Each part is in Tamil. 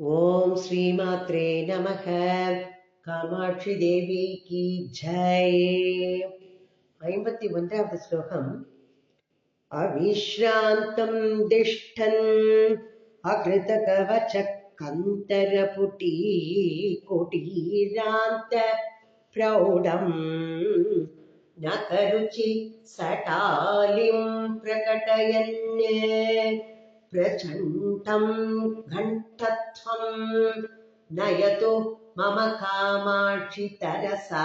ஓம் ஸ்ரீமாத்ரே நமக. காமாட்சி தேவி கி ஜெய். ஐம்பத்தி ஒன்றாவது ஸ்லோகம். அவிஷ்ராந்தம் திஷ்டன். அகிருத கவச்ச கந்தரபுட்டி குட்டீராந்த பிரௌடம். நகருச்சி சட்டாலிம் பிரகடயன் प्रचण्डं घण्टत्वं नयतु मम कामाक्षि तरसा।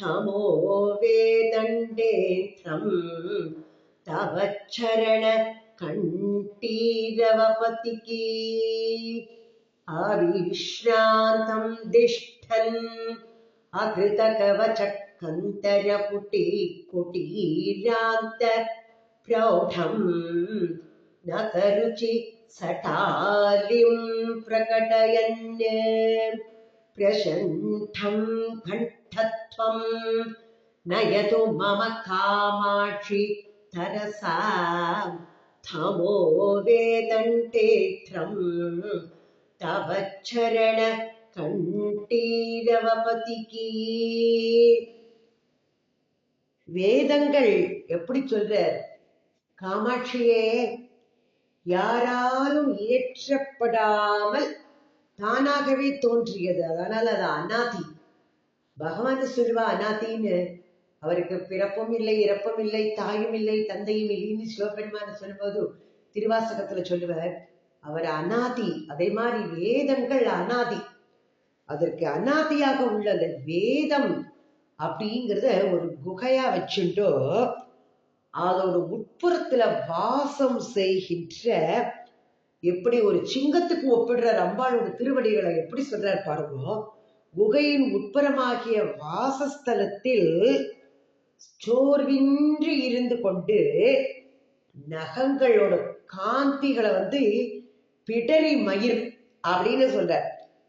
तमो वेदण्डेत्रं तव चरण कण्ठीरवपतिकी अविश्रान्तं दिष्ठन्। अकृतकवचकन्तरपुटी कुटीरान्त प्रौढम् न करुचि सटालिं प्रकटयन् प्रशण्ठं कण्ठत्वं नयतु मम कामाक्षि तरसा थमो वेदण्टेत्रं तव चरण கண்டீரவபதிக்கு வேதங்கள் எப்படி சொல்ற காமாட்சியே யாராலும் இயற்றப்படாமல் தானாகவே தோன்றியது. அதனால அது அநாதி. பகவான் சொல்லுவா அநாதின்னு அவருக்கு பிறப்பும் இல்லை இறப்பும் இல்லை தாயும் இல்லை தந்தையும் இல்லைன்னு சிவபெருமான சொல்லும்போது திருவாசகத்துல சொல்லுவார் அவர் அநாதி. அதே மாதிரி வேதங்கள் அநாதி. அதற்கு அநாதியாக உள்ளது வேதம். அப்படிங்கிறத ஒரு குகையா வச்சுட்டோ அதோட உட்புறத்துல வாசம் செய்கின்ற எப்படி ஒரு சிங்கத்துக்கு ஒப்பிடுற அம்பாளோட திருவடிகளை எப்படி சொல்றார் பாருங்க. குகையின் உட்புறமாகிய வாசஸ்தலத்தில் சோர்வின்றி இருந்து கொண்டு நகங்களோட காந்திகளை வந்து பிடரி மயிர் அப்படின்னு சொல்ற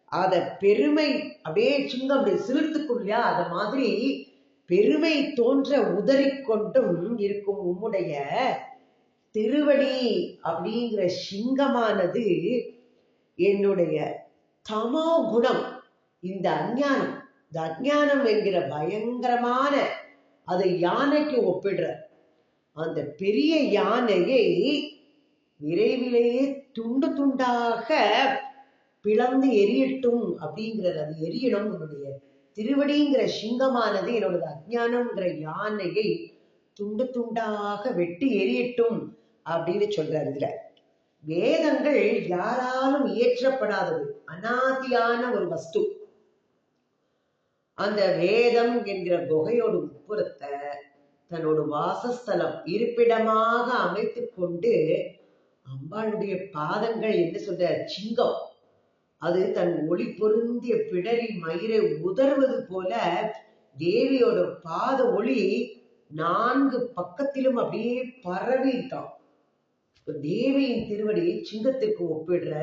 அத பெருமை அப்படியே சிங்கம் அப்படி சிலிர்த்துக்கும் இல்லையா? அத மாதிரி பெருமை தோன்ற உதறிக்கொண்டும் இருக்கும் உம்முடைய திருவடி அப்படிங்கிற சிங்கமானது என்னுடைய தமோ குணம். இந்த அஞ்ஞானம் இந்த அஞ்ஞானம் என்கிற பயங்கரமான அதை யானைக்கு ஒப்பிடுற அந்த பெரிய யானையை விரைவிலேயே துண்டு துண்டாக பிளந்து எரியட்டும் அப்படிங்கிறது. அது எரியணும் உன்னுடைய திருவடிங்கிற சிங்கமானது என்னோட அஜானம்ங்கிற யானையை துண்டு துண்டாக வெட்டி எரியட்டும் அப்படின்னு சொல்றாரு இதுல. வேதங்கள் யாராலும் இயற்றப்படாதது அனாதியான ஒரு வஸ்து. அந்த வேதம் என்கிற குகையோட உட்புறத்தை தன்னோட வாசஸ்தலம் இருப்பிடமாக அமைத்து கொண்டு அம்பாளுடைய பாதங்கள் என்ன சொல்ற சிங்கம். அது தன் ஒளி பொருந்திய பிடரி மயிரை உதர்வது போல தேவியோட பாத ஒளி நான்கு பக்கத்திலும் அப்படியே பரவிட்டான். தேவியின் திருவடி சிங்கத்திற்கு ஒப்பிடுற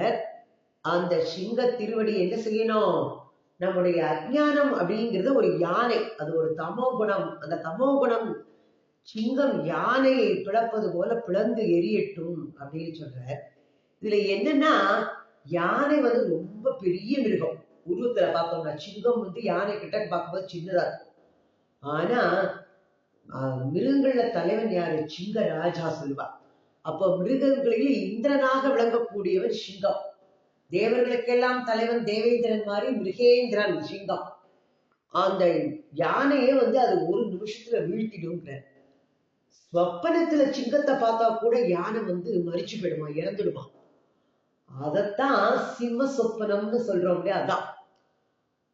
அந்த சிங்க திருவடி என்ன செய்யணும்? நம்முடைய அஜானம் அப்படிங்கிறது ஒரு யானை. அது ஒரு தமோ குணம். அந்த தமோ குணம் சிங்கம் யானையை பிளப்பது போல பிளந்து எரியட்டும் அப்படின்னு சொல்ற இதுல என்னன்னா யானை வந்து ரொம்ப பெரிய மிருகம். உருவத்துல பார்த்தோம்னா சிங்கம் வந்து யானை கிட்ட பார்க்கும்போது சின்னதா இருக்கும். ஆனா மிருகங்கள்ல தலைவன் யாரு? சிங்க ராஜா சொல்வா. அப்போ மிருகங்களில் இந்திரனாக விளங்கக்கூடியவன் சிங்கம். தேவர்களுக்கெல்லாம் தலைவன் தேவேந்திரன் மாதிரி மிருகேந்திரன் சிங்கம். அந்த யானையே வந்து அது ஒரு நிமிஷத்துல வீழ்த்திடுங்கிற ஸ்வப்பனத்துல சிங்கத்தை பார்த்தா கூட யானை வந்து மறிச்சு போயிடுமா? இறந்துடுமா? அதத்தான் சிம்ம சொப்பனம்னு சொல்றோம் இல்லையா? அதான்.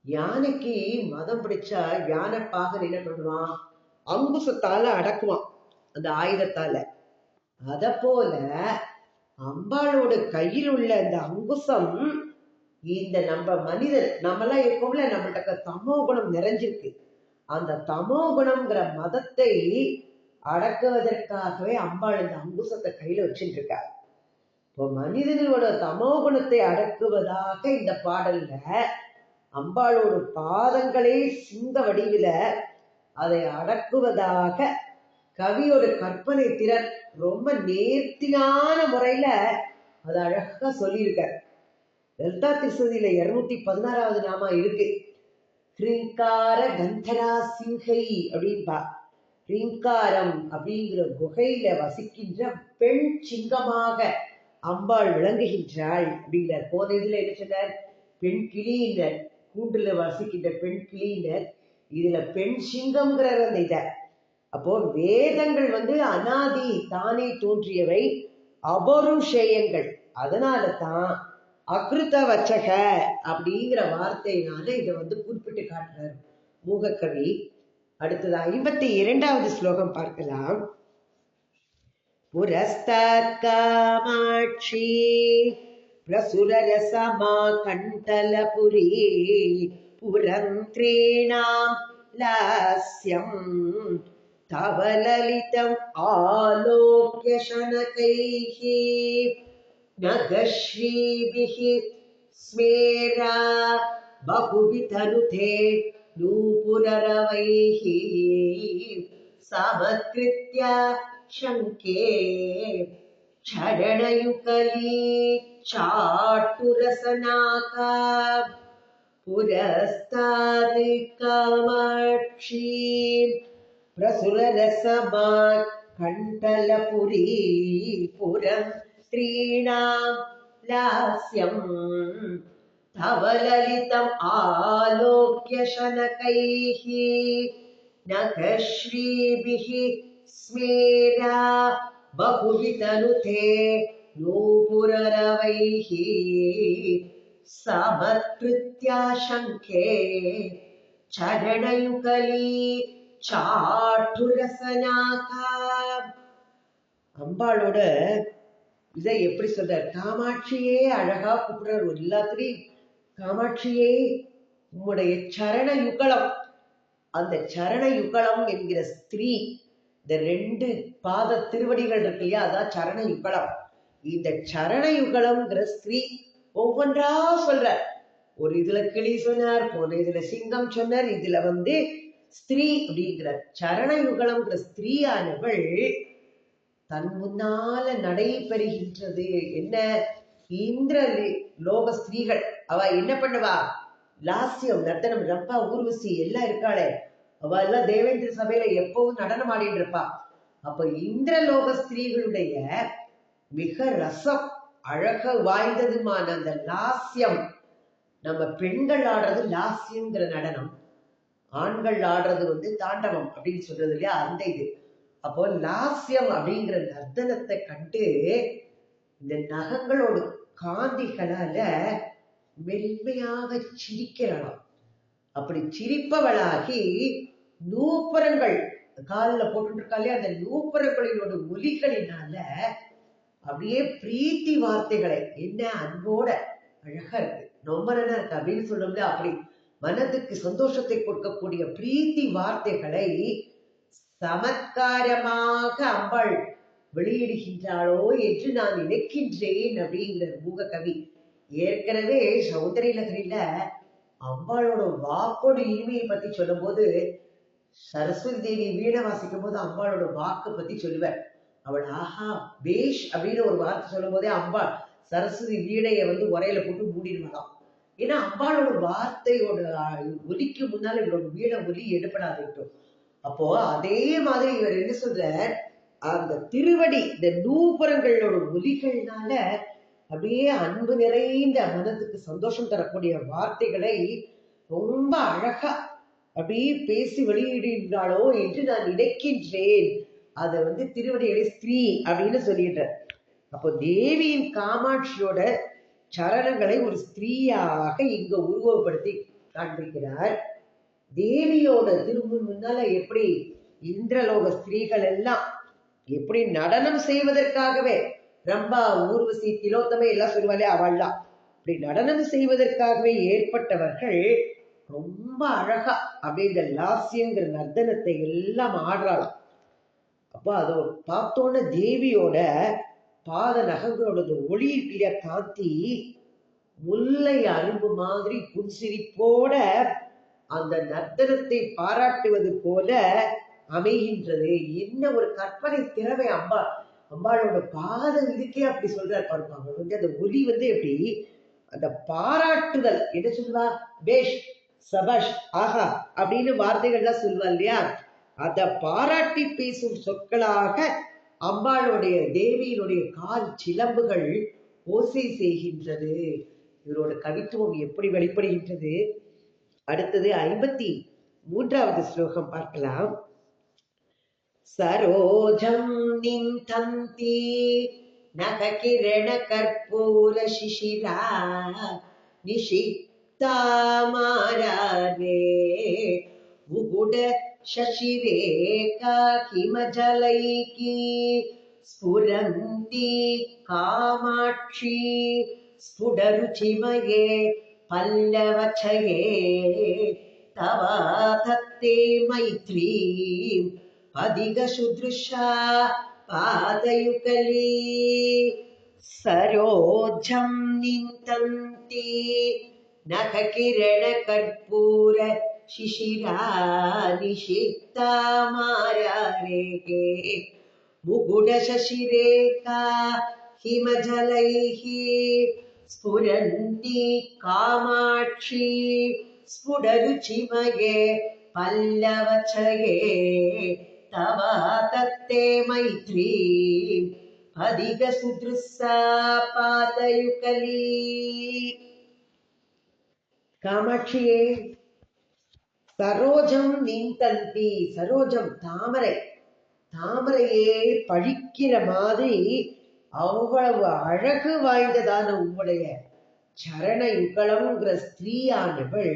யானைக்கு மதம் பிடிச்சா யானை பாகன் என்ன பண்ணுவான் அங்குசத்தால அடக்குவான் அந்த ஆயுதத்தால. அத போல அம்பாளோட கையில் உள்ள அந்த அங்குசம் இந்த நம்ம மனிதன் நம்மளாம் இருக்கோம்ல நம்மள்கிட்ட தமோ குணம் நிறைஞ்சிருக்கு. அந்த தமோ குணம்ங்கிற மதத்தை அடக்குவதற்காகவே அம்பாள் இந்த அங்குசத்தை கையில வச்சுட்டு இருக்காரு இப்போ மனிதனோட தமோ குணத்தை அடக்குவதாக இந்த பாடல்ல அம்பாளோட பாதங்களே சிங்க வடிவில அதை அடக்குவதாக கவியோட கற்பனை திறன் ரொம்ப நேர்த்தியான முறையில அது அழகா சொல்லியிருக்கார். லலிதா திருசதியில இருநூத்தி பதினாறாவது நாமா இருக்கு. ஹிரீங்கார கந்தரா சிங்கை அப்படின்பா. ஹிரீங்காரம் அப்படிங்கிற குகையில வசிக்கின்ற பெண் சிங்கமாக அம்பாள் விளங்குகின்றாள். அப்படிங்கிறார். போன இதுல என்ன சொன்னார் பெண் கிளியினர் கூண்டுல வசிக்கின்ற பெண் கிளியினர் இதுல பெண் சிங்கம்ங்கிறார் அந்த இத. அப்போ வேதங்கள் வந்து அனாதி தானே தோன்றியவை அபருஷயங்கள். அதனால தான் அகிருத்த வச்சக அப்படிங்கிற வார்த்தையினால இதை வந்து குறிப்பிட்டு காட்டுறார் மூகக்கவி. அடுத்தது ஐம்பத்தி இரண்டாவது ஸ்லோகம் பார்க்கலாம். पुरस्तर्कामाक्षी प्रसुरसमाकण्ठलपुरी पुरन्त्रीणा लास्य आलोक्य शनकैः न श्रीभिः स्मेरा बहुवितनुथे नूपुररवैः समकृत्या शङ्के क्षरणयुकली चाटुरसनाका पुरस्तात् कामाक्षी प्रसुररसमा कण्ठलपुरी पुरं स्त्रीणां लास्यम् तव ललितम् आलोक्य शनकैः नखश्रीभिः स्मेरा बहुवितनुते नूपुररवैः समत्कृत्या शङ्खे चरणयुगली சாட்டுரசனாகா அம்பாளோட இதை எப்படி சொல்றார் காமாட்சியே அழகா கூப்பிடுறார் எல்லாத்துலயும் காமாட்சியே உம்முடைய சரண யுகலம் அந்த சரண யுகலம் என்கிற ஸ்திரீ இந்த ரெண்டு பாத திருவடிகள் இருக்கு இல்லையா? அதான் சரண யுகலம் இந்த சரண யுகலம்ங்கிற ஸ்திரீ ஒவ்வொன்றா சொல்ற. ஒரு இதுல கிளி சொன்னார் போன இதுல சிங்கம் சொன்னார் இதுல வந்து ஸ்திரீ அப்படிங்கிற சரண யுகலம்ங்கிற ஸ்திரீயானவள் தன் முன்னால நடைபெறுகின்றது. என்ன? இந்திர லோக ஸ்திரீகள். அவ என்ன பண்ணுவா? லாஸ்யம் நர்த்தனம் ரப்பா ஊர்வசி எல்லாம் இருக்காளே. அவ எல்லாம் தேவேந்திர சபையில எப்பவும் நடனம் ஆடிட்டு இருப்பா. அப்ப இந்திரலோக ஸ்திரீகளுடைய மிக ரசம் அழக வாய்ந்ததுமான அந்த லாஸ்யம். நம்ம பெண்கள் ஆடுறது லாஸ்யங்கிற நடனம். ஆண்கள் ஆடுறது வந்து தாண்டவம் அப்படின்னு சொல்றது இல்லையா? அந்த இது. அப்போ லாஸ்யம் அப்படிங்கிற நர்த்தனத்தை கண்டு இந்த நகங்களோட காந்திகளால மென்மையாக சிரிக்கிறாளாம். அப்படி சிரிப்பவளாகி நூப்புரங்கள் காலில் போட்டுருக்காலே அந்த நூப்புரங்களினோட ஒலிகளினால அப்படியே பிரீத்தி வார்த்தைகளை என்ன அன்போட அழகா இருக்கு. ரொம்ப நல்லா இருக்கு. அப்படின்னு சொல்லும்போது அப்படி மனதுக்கு சந்தோஷத்தை கொடுக்கக்கூடிய பிரீத்தி வார்த்தைகளை சமத்காரமாக அம்பாள் வெளியிடுகின்றாளோ என்று நான் நினைக்கின்றேன் அப்படிங்கிற மூக கவி ஏற்கனவே சௌந்தரி நகரில அம்பாளோட வாக்கோட இனிமையை பத்தி சொல்லும் போது சரஸ்வதி தேவி வீணை வாசிக்கும் போது அம்பாளோட வாக்கு பத்தி சொல்லுவேன். அவள் ஆஹா பேஷ் அப்படின்னு ஒரு வார்த்தை சொல்லும் போதே அம்பாள் சரஸ்வதி வீணையை வந்து உரையில போட்டு மூடிடுவாளாம். ஏன்னா அம்பாளோட வார்த்தையோட ஒலிக்கு முன்னால இவரோட வீணை ஒலி எடுப்படாதுட்டும் அப்போ அதே மாதிரி இவர் என்ன சொல்றார்? அந்த திருவடி இந்த நூபுரங்களோட ஒலிகள்னால அப்படியே அன்பு நிறைந்த மனதுக்கு சந்தோஷம் தரக்கூடிய வார்த்தைகளை ரொம்ப அழகா அப்படி பேசி வெளியிடுகின்றாளோ என்று நான் நினைக்கின்றேன். அதை வந்து திருவடிகளை ஸ்திரீ அப்படின்னு சொல்லிடுற அப்போ தேவியின் காமாட்சியோட சரணங்களை ஒரு ஸ்திரீயாக இங்க உருவப்படுத்தி காண்பிக்கிறார். தேவியோட திரும்ப முன்னால எப்படி இந்திரலோக ஸ்திரீகள் எல்லாம் எப்படி நடனம் செய்வதற்காகவே ரம்பா ஊர்வசி திலோத்தமை எல்லாம் சொல்லுவாளே அவள்லாம். இப்படி நடனம் செய்வதற்காகவே ஏற்பட்டவர்கள் ரொம்ப அழகா அப்படியே இந்த லாஸ்யங்கிற நர்த்தனத்தை எல்லாம் ஆடுறாளாம். அப்போ அதை பார்த்தோன்ன தேவியோட பாத நகங்களோட ஒளி இருக்கிற காத்தி காந்தி முல்லை அரும்பு மாதிரி புன்சிரிப்போட அந்த நர்த்தனத்தை பாராட்டுவது போல அமைகின்றது. என்ன ஒரு கற்பனை திறமை அம்பா அம்பாளோட பாதம் இதுக்கே அப்படி சொல்றாரு பாருங்க. வந்து அந்த ஒலி வந்து எப்படி? அந்த பாராட்டுதல். என்ன சொல்லுவா? பேஷ். சபாஷ் ஆஹா அப்படின்னு வார்த்தைகள்லாம் சொல்வா இல்லையா? அதை பாராட்டி பேசும் சொற்களாக அம்பாளுடைய தேவியினுடைய கால் சிலம்புகள் ஓசை செய்கின்றது. இவரோட கவித்துவம் எப்படி வெளிப்படுகின்றது? அடுத்தது ஐம்பத்தி மூன்றாவது ஸ்லோகம் பார்க்கலாம். சரோஜம் நிந்தந்தி நககிரண கற்பூர சிசிரா நிஷி ಮಾರೇ ಮುಗುಡ ಶಶಿರೇಖಾಹಿಮಜಲೈಕಿ ಸ್ಫುರಂತಿ ಕಾಮಾಕ್ಷಿ ಸ್ಫುಟರುಚಿಮಯೇ ಪಲ್ಲವಚಯೇ ತವಾಧತ್ತೆ ಮೈತ್ರೀ ಪದಿಗಸುದೃಶಾ ಪಾದಯುಕಲೀ ಸರೋಜಂ ನಿಂತಂತಿ नखकिरणकर्पूर शिशिरा निषिक्ता मारारेः मुकुटशशिरेखा हिमजलैः स्फुरन्ती कामाक्षी स्फुटरुचिमये पल्लवचये तव तत्ते मैत्री अधिकसुदृसा पातयुकली காமாட்சியே. சரோஜம் நீந்தந்தி சரோஜம் தாமரை. தாமரையே பழிக்கிற மாதிரி அவ்வளவு அழகு வாய்ந்ததான உங்களுடைய சரண யுகலம்ங்கிற ஸ்திரீயானவள்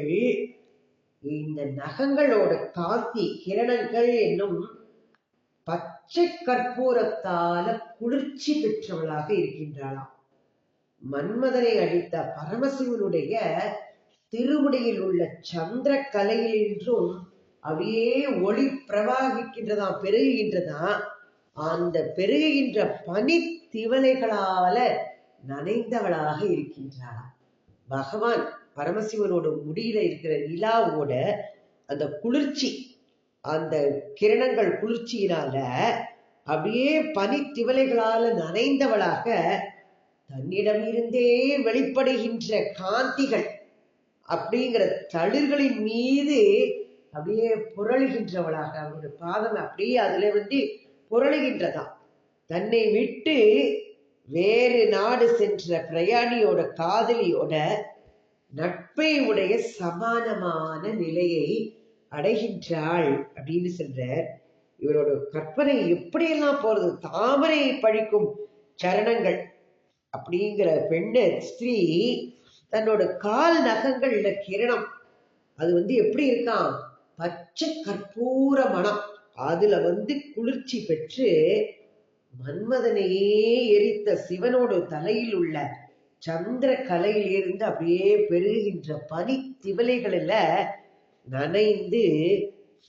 இந்த நகங்களோட காந்தி கிரணங்கள் என்னும் பச்சை கற்பூரத்தால குளிர்ச்சி பெற்றவளாக இருக்கின்றாளாம். மன்மதனை அழித்த பரமசிவனுடைய திருமுடியில் உள்ள சந்திர கலையிலின்றும் அப்படியே ஒளி பிரவாகிக்கின்றதாம் பெருகுகின்றதாம் அந்த பெருகுகின்ற பனி திவலைகளால நனைந்தவளாக இருக்கின்றாள் பகவான் பரமசிவனோட முடியில இருக்கிற நிலாவோட அந்த குளிர்ச்சி அந்த கிரணங்கள் குளிர்ச்சியினால அப்படியே பனி திவலைகளால நனைந்தவளாக தன்னிடமிருந்தே வெளிப்படுகின்ற காந்திகள் அப்படிங்கிற தளிர்களின் மீது அப்படியே புரளுகின்றவளாக அவருடைய பாதம் அப்படியே அதுல வந்து புரளுகின்றதாம் தன்னை விட்டு வேறு நாடு சென்ற பிரயாணியோட காதலியோட நட்பை உடைய சமானமான நிலையை அடைகின்றாள் அப்படின்னு சொல்ற இவரோட கற்பனை எப்படியெல்லாம் போறது? தாமரை பழிக்கும் சரணங்கள் அப்படிங்கிற பெண்ணு ஸ்திரீ தன்னோட கால் நகங்கள்ல கிரணம். அது வந்து எப்படி இருக்கான் பச்சை கற்பூர மனம் அதுல வந்து குளிர்ச்சி பெற்று மன்மதனையே எரித்த சிவனோட தலையில் உள்ள சந்திர கலையில் இருந்து அப்படியே பெருகின்ற பனி திவலைகளில் நனைந்து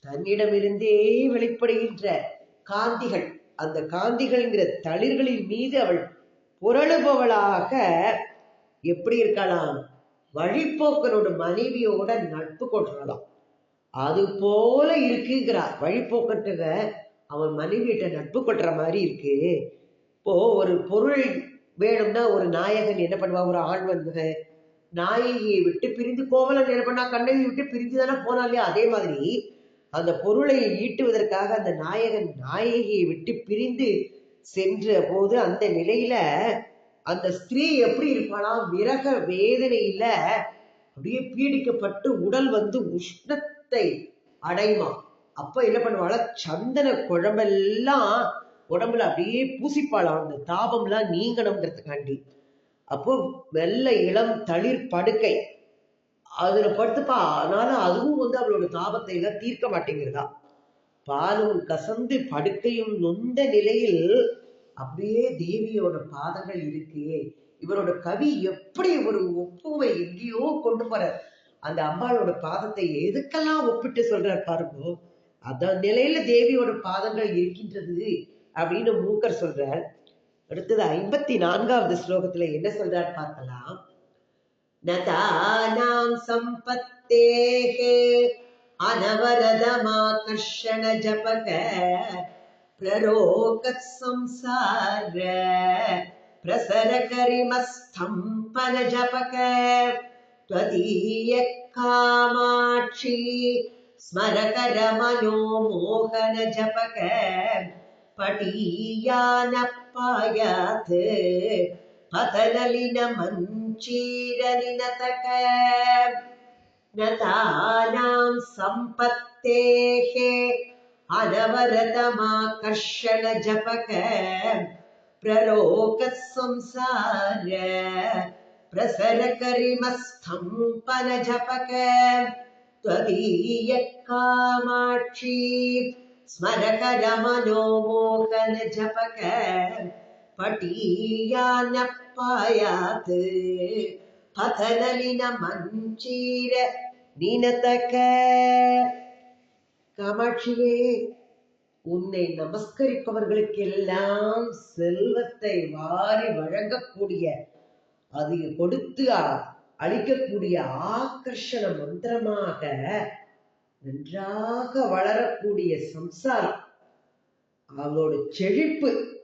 தன்னிடமிருந்தே வெளிப்படுகின்ற காந்திகள். அந்த காந்திகள்ங்கிற தளிர்களின் மீது அவள் புரளுபவளாக எப்படி இருக்கலாம்? வழிப்போக்கனோட மனைவியோட நட்பு கொள்றதாம். அது போல இருக்குங்கிறார். வழிப்போக்கன்ட்டுங்க அவன் மனைவியிட்ட நட்பு கொள்ற மாதிரி இருக்கு. இப்போ ஒரு பொருள் வேணும்னா ஒரு நாயகன் என்ன பண்ணுவா? ஒரு ஆண் வந்து நாயகியை விட்டு பிரிந்து கோவலன் என்ன பண்ணா? கண்ணகி விட்டு பிரிஞ்சு தானே போனா இல்லையா? அதே மாதிரி அந்த பொருளை ஈட்டுவதற்காக அந்த நாயகன் நாயகியை விட்டு பிரிந்து சென்ற போது அந்த நிலையில அந்த ஸ்திரீ எப்படி இருப்பாளா விரக வேதனையில அப்படியே பீடிக்கப்பட்டு உடல் வந்து உஷ்ணத்தை அடையுமா? அப்ப என்ன பண்ணுவாளா? சந்தன குழம்பெல்லாம் உடம்புல அப்படியே பூசிப்பாளாம். அந்த தாபம்லாம் நீங்கணுங்கிறதுக்காண்டி. அப்போ வெள்ள இளம் தளிர் படுக்கை. அதுல படுத்துப்பா. அதனால அதுவும் வந்து அவளோட தாபத்தை எல்லாம் தீர்க்க மாட்டேங்கிறதா. பாலும் கசந்து படுக்கையும் நொந்த நிலையில் அப்படியே தேவியோட பாதங்கள் இருக்கு. இவரோட கவி எப்படி ஒரு ஒப்புமை எங்கேயோ கொண்டு போற அந்த அம்பாளோட பாதத்தை எதுக்கெல்லாம் ஒப்பிட்டு சொல்றார் பாருங்க. அந்த நிலையில தேவியோட பாதங்கள் இருக்கின்றது அப்படின்னு மூக்கர் சொல்றார். அடுத்தது ஐம்பத்தி நான்காவது ஸ்லோகத்துல என்ன சொல்றார் பார்க்கலாம். நதானாம் சம்பத்தேகே அனவரதமாகர்ஷண ஜபக लोकसंसार प्रसरकरिमस्तम्पन जपक त्वदीयः स्मरकरमनो मोहन जपक पटीयानपायात् पतनलिन मञ्चीरनि नतक नतानाम् सम्पत्तेः अनवरतमाकर्षण जपक प्रलोक संसार प्रसरकरिमस्थम्पन जपक त्वदीय त्व स्मरकरमनोमोकन जपक पटीया न पायात् पतनलिन मञ्चीर निनतक காமாட்சியே உன்னை நமஸ்கரிப்பவர்களுக்கெல்லாம் செல்வத்தை வாரி வழங்கக்கூடிய அது கொடுத்து அளிக்கக்கூடிய ஆகர்ஷண மந்திரமாக நன்றாக வளரக்கூடிய சம்சாரம். அவளோட செழிப்பு.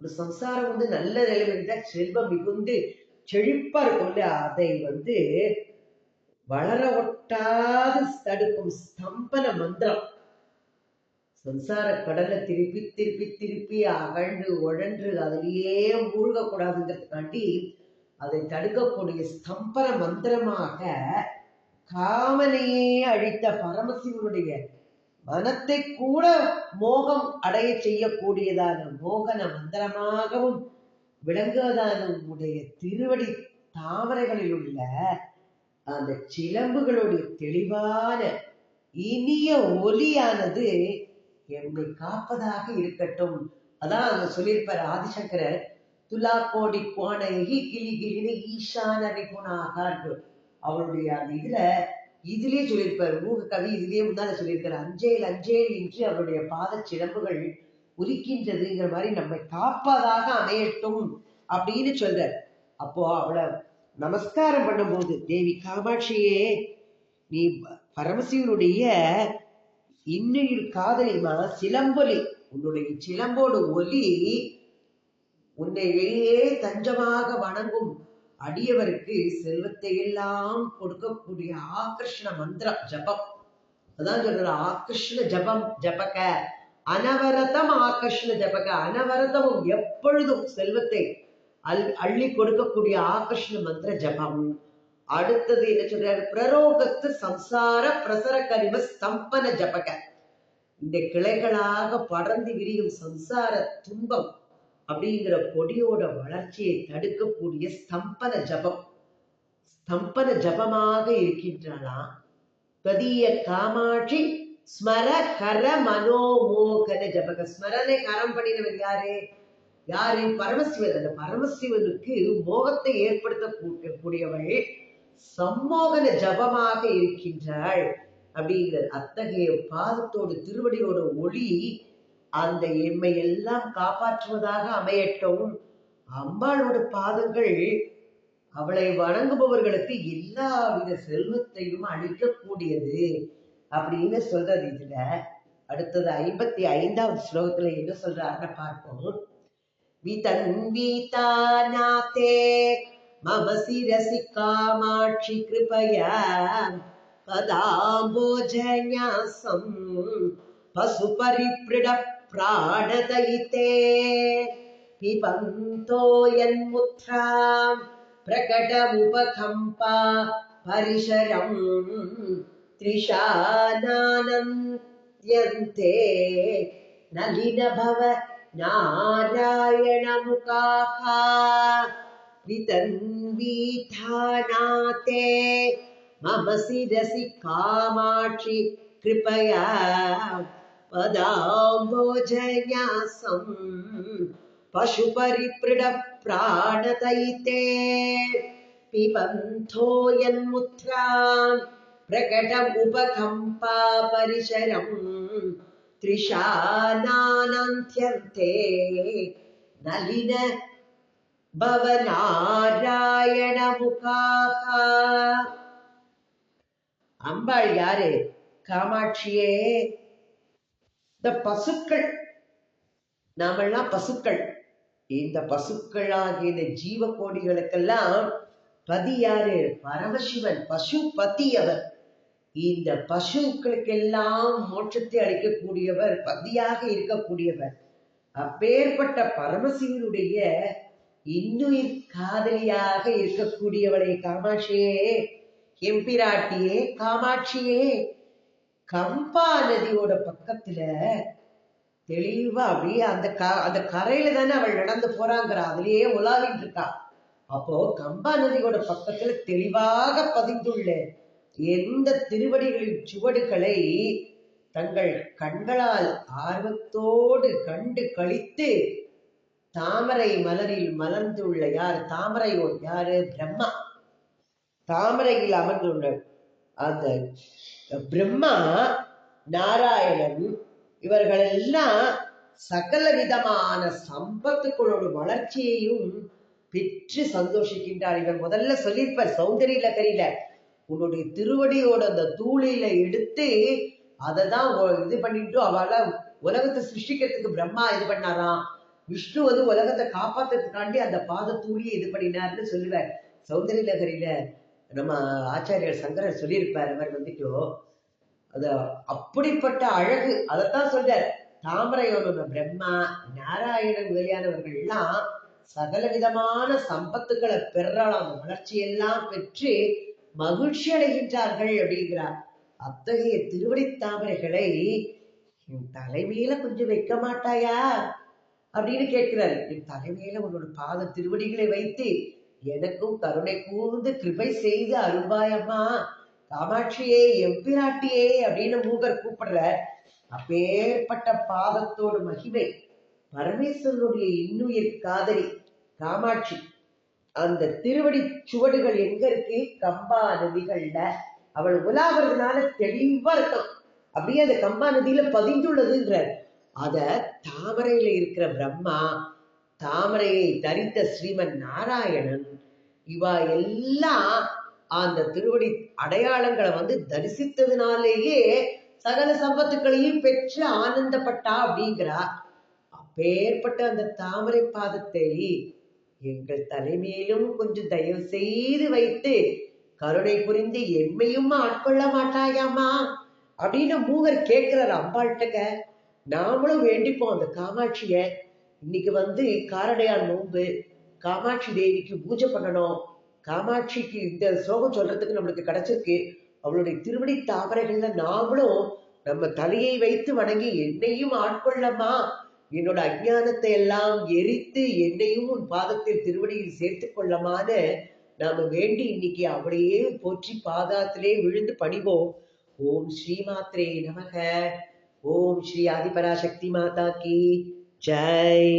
ஒரு சம்சாரம் வந்து நல்ல நிலைமையில செல்வம் மிகுந்து செழிப்பா இருக்கும்ல அதை வந்து வளர ஒட்டாது தடுக்கும் ஸ்தம்பன மந்திரம். சம்சார கடலை திருப்பி திருப்பி திருப்பி அகழ்ந்து உழன்று அதிலேயே மூழ்கக்கூடாதுங்கிறதுக்காண்டி அதை தடுக்கக்கூடிய ஸ்தம்பர மந்திரமாக காமனையே அழித்த பரமசிவனுடைய மனத்தை கூட மோகம் அடைய செய்யக்கூடியதான மோகன மந்திரமாகவும் விளங்குவதான உடைய திருவடி தாமரைகளில் உள்ள அந்த சிலம்புகளுடைய தெளிவான இனிய ஒலியானது என்னை காப்பதாக இருக்கட்டும். அதான் அங்க சொல்லியிருப்பார் ஆதிசங்கரர். துலா கோடி கோணகி கிளி கிளின்னு ஈசான ரிகுணாகார் அவருடைய அந்த இதுல இதுலயே சொல்லியிருப்பார். மூக கவி இதுலயே முன்னால சொல்லியிருக்காரு. அஞ்சேல் அஞ்சேல் இன்று அவருடைய பாத சிலம்புகள் உரிக்கின்றதுங்கிற மாதிரி நம்மை காப்பதாக அமையட்டும் அப்படின்னு சொல்றார். அப்போ அவளை நமஸ்காரம் பண்ணும்போது தேவி காமாட்சியே நீ பரமசிவனுடைய இன்னுயிர் காதலிமா சிலம்பொலி. உன்னுடைய சிலம்போடு ஒலி உன்னை வெளியே தஞ்சமாக வணங்கும் அடியவருக்கு செல்வத்தை எல்லாம் கொடுக்கக்கூடிய ஆகர்ஷண மந்திரம் ஜபம். அதான் சொல்ற ஆகர்ஷண ஜபம் ஜபக. அனவரதம் ஆகர்ஷண ஜபக. அனவரதமும் எப்பொழுதும் செல்வத்தை அல் அள்ளி கொடுக்கக்கூடிய ஆகர்ஷண மந்திர ஜபம். அடுத்தது என்ன சொல்றாரு? பிரரோகத்து சம்சார பிரசர கரிம ஸ்தம்பன ஜபக. இந்த கிளைகளாக படர்ந்து விரியும் சம்சார துன்பம் அப்படிங்கிற கொடியோட வளர்ச்சியை தடுக்கக்கூடிய ஸ்தம்பன ஜபம். ஸ்தம்பன ஜபமாக இருக்கின்றனா? ததிய காமாட்சி ஸ்மர கர மனோமோகன ஜபக. ஸ்மரனை கரம் பண்ணினவர் யாரு? யாரு? பரமசிவன். அந்த பரமசிவனுக்கு மோகத்தை ஏற்படுத்த கூடியவள் சம்மோகன ஜபமாக இருக்கின்றாள் அப்படிங்கிற அத்தகைய பாதத்தோடு திருவடியோட ஒளி அந்த எம்மை எல்லாம் காப்பாற்றுவதாக அமையட்டும். அம்பாளோட பாதங்கள் அவளை வணங்குபவர்களுக்கு எல்லாவித செல்வத்தையும் அளிக்கக்கூடியது அப்படின்னு சொல்றது இதுல. அடுத்தது ஐம்பத்தி ஐந்தாவது ஸ்லோகத்துல என்ன சொல்றாருன்னு பார்ப்போம். விதன் வீதா நாத்தே मम शिरसि कामाक्षि कृपया पदाम्बोजन्यासं पशुपरिपृढप्राणदयिते पिबन्तो यन्मुद्रां प्रकटमुपकम्पा परिसरं त्रिशानानन्द्यन्ते नलिनभव नारायणमुखाः वितन्वीथानाते मम शिरसि कामाक्षि कृपया पदाम्बोजन्यासं पशुपरिपृढप्राणतयिते। पिबन्थो यन्मुद्रां प्रकटमुपकम्पा परिसरम् त्रिशानानन्त्यन्ते नलिन பவநாராயணமுகாக. அம்பாள் யாரு? காமாட்சியே. இந்த பசுக்கள் நாமெல்லாம் பசுக்கள். இந்த பசுக்களாகிய இந்த ஜீவ கோடிகளுக்கெல்லாம் பதி யாரு? பரமசிவன் பசு பதி அவர். இந்த பசுக்களுக்கெல்லாம் மோட்சத்தை அளிக்கக்கூடியவர் பதியாக இருக்கக்கூடியவர். அப்பேற்பட்ட பரமசிவனுடைய இன்னுயிர் காதலியாக இருக்கக்கூடியவளே காமாட்சியே எம்பிராட்டியே காமாட்சியே கம்பா நதியோட பக்கத்துல தெளிவா அப்படியே அந்த க அந்த கரையில தானே அவள் நடந்து போறாங்கிறா அதுலயே உலாவிட்டு இருக்கா. அப்போ கம்பா நதியோட பக்கத்துல தெளிவாக பதிந்துள்ள எந்த திருவடிகளின் சுவடுகளை தங்கள் கண்களால் ஆர்வத்தோடு கண்டு கழித்து தாமரை மலரில் மலர்ந்துள்ள யார்? தாமரையோர் யாரு? பிரம்மா. தாமரையில் அமர்ந்துள்ள அந்த பிரம்மா நாராயணன் இவர்களெல்லாம் சகல விதமான சம்பத்துக்களோட வளர்ச்சியையும் பெற்று சந்தோஷிக்கின்றார். இவர் முதல்ல சொல்லியிருப்பார் சௌந்தரியில தெரியல. உன்னுடைய திருவடியோட அந்த தூளில எடுத்து அதை தான் இது பண்ணிட்டு அவளை உலகத்தை சிருஷ்டிக்கிறதுக்கு பிரம்மா இது பண்ணாராம். விஷ்ணு வந்து உலகத்தை காப்பாத்துறதுக்காண்டி அந்த பாத தூளியை இது பண்ணினார்னு சொல்லுவார். சௌந்தரிய நகரில நம்ம ஆச்சாரியர் சங்கரர் சொல்லியிருப்பார் அவர் வந்துட்டு அது அப்படிப்பட்ட அழகு அதைத்தான் சொல்றார். தாமரையோட பிரம்மா நாராயணன் முதலியானவர்கள் எல்லாம் சகல விதமான சம்பத்துக்களை பெறலாம் வளர்ச்சியெல்லாம் பெற்று மகிழ்ச்சி அடைகின்றார்கள் அப்படிங்கிறார். அத்தகைய திருவடி தாமரைகளை என் தலைமையில கொஞ்சம் வைக்க மாட்டாயா? அப்படின்னு கேட்கிறாரு. என் தலைமையில உன்னோட பாத திருவடிகளை வைத்து எனக்கும் கருணை கூர்ந்து கிருபை செய்து அருள்வாயம்மா. காமாட்சியே எம்பிராட்டியே அப்படின்னு மூகர் கூப்பிடுற அப்பேற்பட்ட பாதத்தோடு மகிமை. பரமேஸ்வரனுடைய இன்னுயிர் காதலி காமாட்சி. அந்த திருவடி சுவடுகள் எங்க இருக்கு? கம்பா நதிகள்ல. அவள் உலாகிறதுனால தெளிவா இருக்கும். அப்படியே அந்த கம்பா நதியில பதிந்துள்ளதுன்ற அத தாமரையில இருக்கிற பிரம்மா தாமரையை தரித்த ஸ்ரீமன் நாராயணன் இவா எல்லாம் அந்த திருவடி அடையாளங்களை வந்து தரிசித்ததுனாலேயே சகல சம்பத்துக்களையும் பெற்று ஆனந்தப்பட்டா அப்படிங்கிறா. அப்பேற்பட்ட அந்த தாமரை பாதத்தை எங்கள் தலைமையிலும் கொஞ்சம் தயவு செய்து வைத்து கருணை புரிந்து எம்மையும் ஆட்கொள்ள மாட்டாயாமா அப்படின்னு மூவர் கேட்கிறார் அம்பாள்கிட்ட. நாமளும் வேண்டிப்போம் அந்த காமாட்சிய. இன்னைக்கு வந்து காரடையான் நோன்பு. காமாட்சி தேவிக்கு பூஜை பண்ணணும். காமாட்சிக்கு இந்த ஸ்லோகம் சொல்றதுக்கு நம்மளுக்கு கிடைச்சிருக்கு. அவளுடைய திருவடி தாமரைகள்ல நாமளும் நம்ம தலையை வைத்து வணங்கி என்னையும் ஆட்கொள்ளமா என்னோட அஜானத்தை எல்லாம் எரித்து என்னையும் உன் பாதத்தில் திருவடியில் சேர்த்து கொள்ளமான நாம வேண்டி இன்னைக்கு அவளையே போற்றி பாதாத்திலே விழுந்து பணிவோம். ஓம் ஸ்ரீமாத்ரே நமக. நமக ஓம் ஸ்ரீ ஆதிபராசக்தி மாதா கி ஜெய்